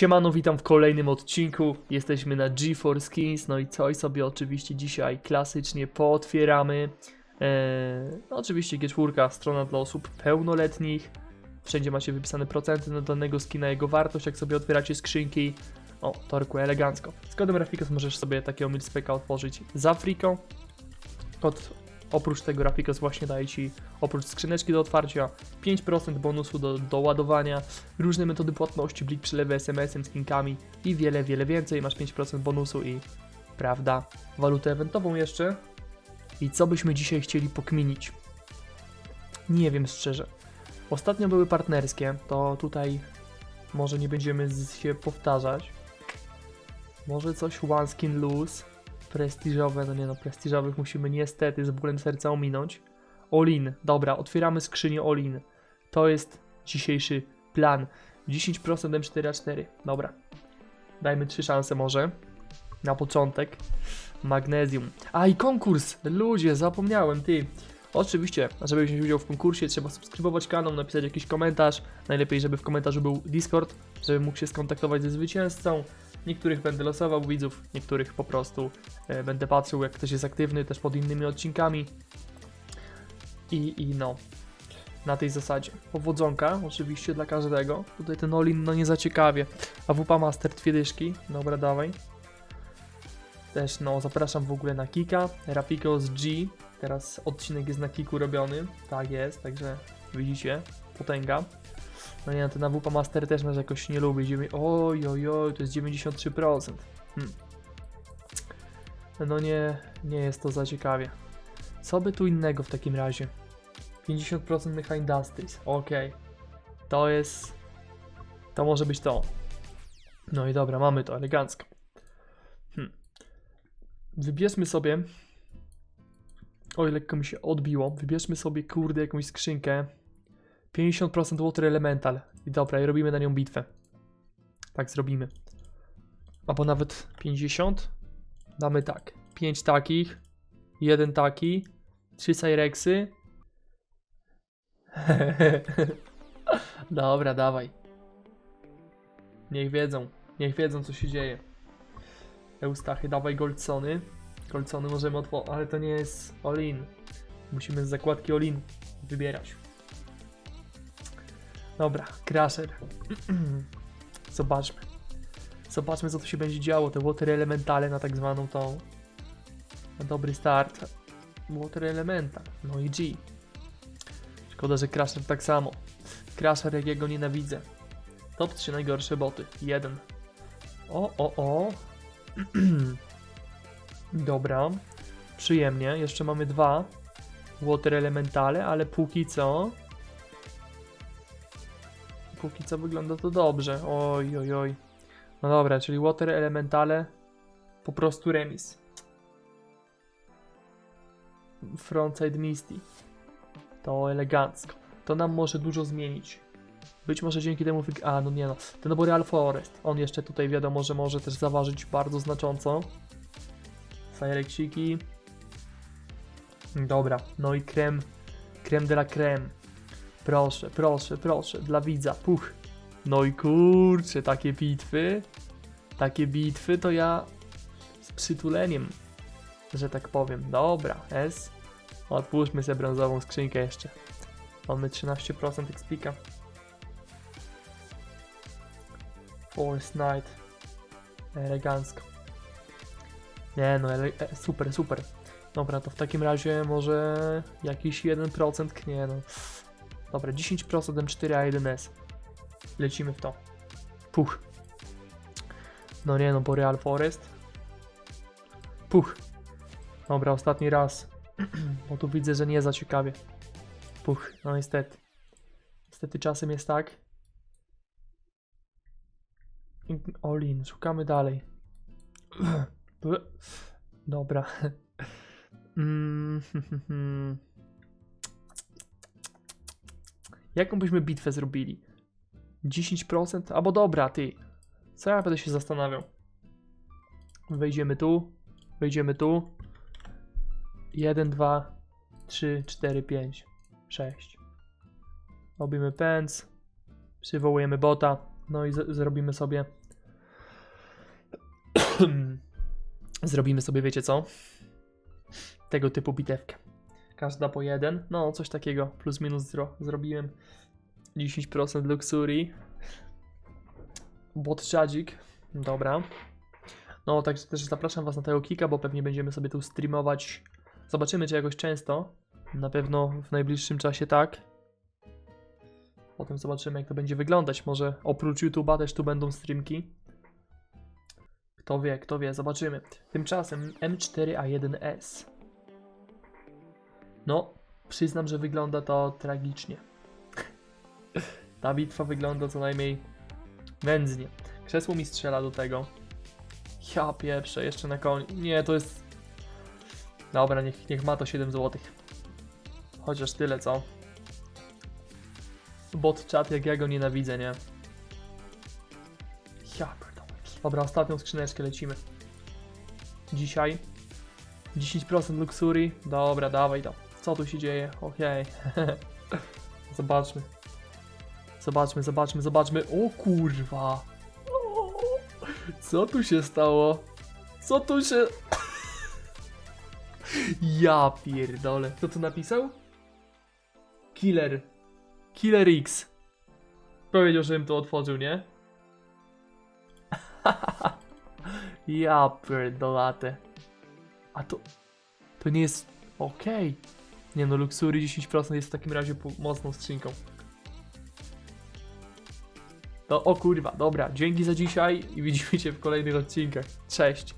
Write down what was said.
Siemano, witam w kolejnym odcinku. Jesteśmy na GeForce Skins, no i coś sobie oczywiście dzisiaj klasycznie pootwieramy. Eee, no oczywiście G4, strona dla osób pełnoletnich. Wszędzie macie wypisane procenty na danego skina, jego wartość, jak sobie otwieracie skrzynki. O, torku elegancko. Z kodem Rafikos możesz sobie takiego milspeka otworzyć z Afriką. Kod oprócz tego Rafikos właśnie daje Ci, oprócz skrzyneczki do otwarcia, 5% bonusu do, do ładowania, różne metody płatności, blik przelewy SMS-em, skinkami i wiele, wiele więcej. Masz 5% bonusu i, prawda, walutę eventową jeszcze. I co byśmy dzisiaj chcieli pokminić? Nie wiem szczerze. Ostatnio były partnerskie, to tutaj może nie będziemy się powtarzać. Może coś one skin loose, prestiżowe, no nie no, prestiżowych musimy niestety z bólem serca ominąć. All-in, dobra, otwieramy skrzynię all-in. To jest dzisiejszy plan. 10% M4A4, dobra. Dajmy trzy szanse może. Na początek. Magnesium. A i konkurs! Ludzie, zapomniałem, ty. Oczywiście, żeby wziąć udział w konkursie, trzeba subskrybować kanał, napisać jakiś komentarz. Najlepiej, żeby w komentarzu był Discord, żeby mógł się skontaktować ze zwycięzcą. Niektórych będę losował widzów, niektórych po prostu e, będę patrzył, jak ktoś jest aktywny, też pod innymi odcinkami. I, I no, na tej zasadzie. Powodzonka, oczywiście dla każdego. Tutaj ten Olin, no nie za ciekawie. A WP Master dwie dyszki, dobra, dawaj. Też, no, zapraszam w ogóle na Kika, Rapikos G. Teraz odcinek jest na Kiku robiony, tak jest, także widzicie, potęga. No nie, no, ten AWP Master też nas jakoś nie lubi. Dziewię- Oj, oj, oj, to jest 93%. Hmm. No nie, nie jest to za ciekawie. Co by tu innego w takim razie? 50% Mecha Industries, okej. To jest... To może być to. No i dobra, mamy to, elegancko. Hmm. Wybierzmy sobie... Oj, lekko mi się odbiło. Wybierzmy sobie, kurde, jakąś skrzynkę. 50% Water Elemental. I dobra, i robimy na nią bitwę. Tak zrobimy. Albo nawet 50. Damy tak. 5 takich. Jeden taki. 3 Cyrexy. Dobra, dawaj. Niech wiedzą. Niech wiedzą, co się dzieje. Eustachy, dawaj Goldsony. Goldsony możemy otworzyć, ale to nie jest all-in. Musimy z zakładki all-in wybierać. Dobra, Crusher. Zobaczmy. Zobaczmy, co tu się będzie działo. Te Water Elementale na tak zwaną tą. Na dobry start. Water Elemental. No i G. Szkoda, że Crusher tak samo. Crusher, jak ja nienawidzę. Top 3 najgorsze boty. Jeden. O, o, o. Dobra. Przyjemnie. Jeszcze mamy dwa. Water Elementale, ale póki co... Póki co wygląda to dobrze. Oj, oj, oj. No dobra, czyli Water Elementale po prostu remis. Frontside Misty. To elegancko. To nam może dużo zmienić. Być może dzięki temu A, no nie no. Ten Boreal Forest. On jeszcze tutaj wiadomo, że może też zaważyć bardzo znacząco. Cyreksiki. Dobra, no i krem. Creme de la creme. Proszę, proszę, proszę, dla widza, puch. No i kurczę, takie bitwy, takie bitwy to ja z przytuleniem, że tak powiem. Dobra, S. Otwórzmy sobie brązową skrzynkę jeszcze. Mamy 13% expika. Force Knight. Elegancko. Nie no, ele- e, super, super. Dobra, to w takim razie może jakiś 1% knie, no. Dobra, 10% M4A1S. Lecimy w to. Puch. No nie no, Boreal Forest. Puch. Dobra, ostatni raz. Bo tu widzę, że nie za ciekawie. Puch, no niestety. Niestety czasem jest tak. Olin, szukamy dalej. Dobra. Mm, Jaką byśmy bitwę zrobili? 10%? Albo dobra, ty. Co ja będę się zastanawiał? Wejdziemy tu. Wejdziemy tu. 1, 2, 3, 4, 5, 6. Robimy pędz. Przywołujemy bota. No i zrobimy sobie Zrobimy sobie, wiecie co? Tego typu bitewkę. Każda po jeden. No, coś takiego. Plus minus zero. Zrobiłem 10% Luxury. Bot Jadzik. Dobra. No, także też zapraszam Was na tego kika, bo pewnie będziemy sobie tu streamować. Zobaczymy, czy jakoś często. Na pewno w najbliższym czasie tak. Potem zobaczymy, jak to będzie wyglądać. Może oprócz YouTube'a też tu będą streamki. Kto wie, kto wie, zobaczymy. Tymczasem M4A1S. No, przyznam, że wygląda to tragicznie. Ta bitwa wygląda co najmniej nędznie. Krzesło mi strzela do tego. Ja pieprzę, jeszcze na koniec. Nie, to jest... Dobra, niech, niech ma to 7 zł. Chociaż tyle, co? Bot chat, jak ja go nienawidzę, nie? Ja pierdolę. Dobra, ostatnią skrzyneczkę lecimy. Dzisiaj 10% Luxury. Dobra, dawaj to. Co tu się dzieje? Okej. zobaczmy. Zobaczmy, zobaczmy, zobaczmy. O kurwa. Co tu się stało? Co tu się... Ja pierdolę. Kto tu napisał? Killer. Killer X. Powiedział, żebym to otworzył, nie? ja pierdolate. A to... To nie jest... Okej. Nie no, Luxury 10% jest w takim razie mocną skrzynką. To o kurwa, dobra, dzięki za dzisiaj i widzimy się w kolejnych odcinkach. Cześć.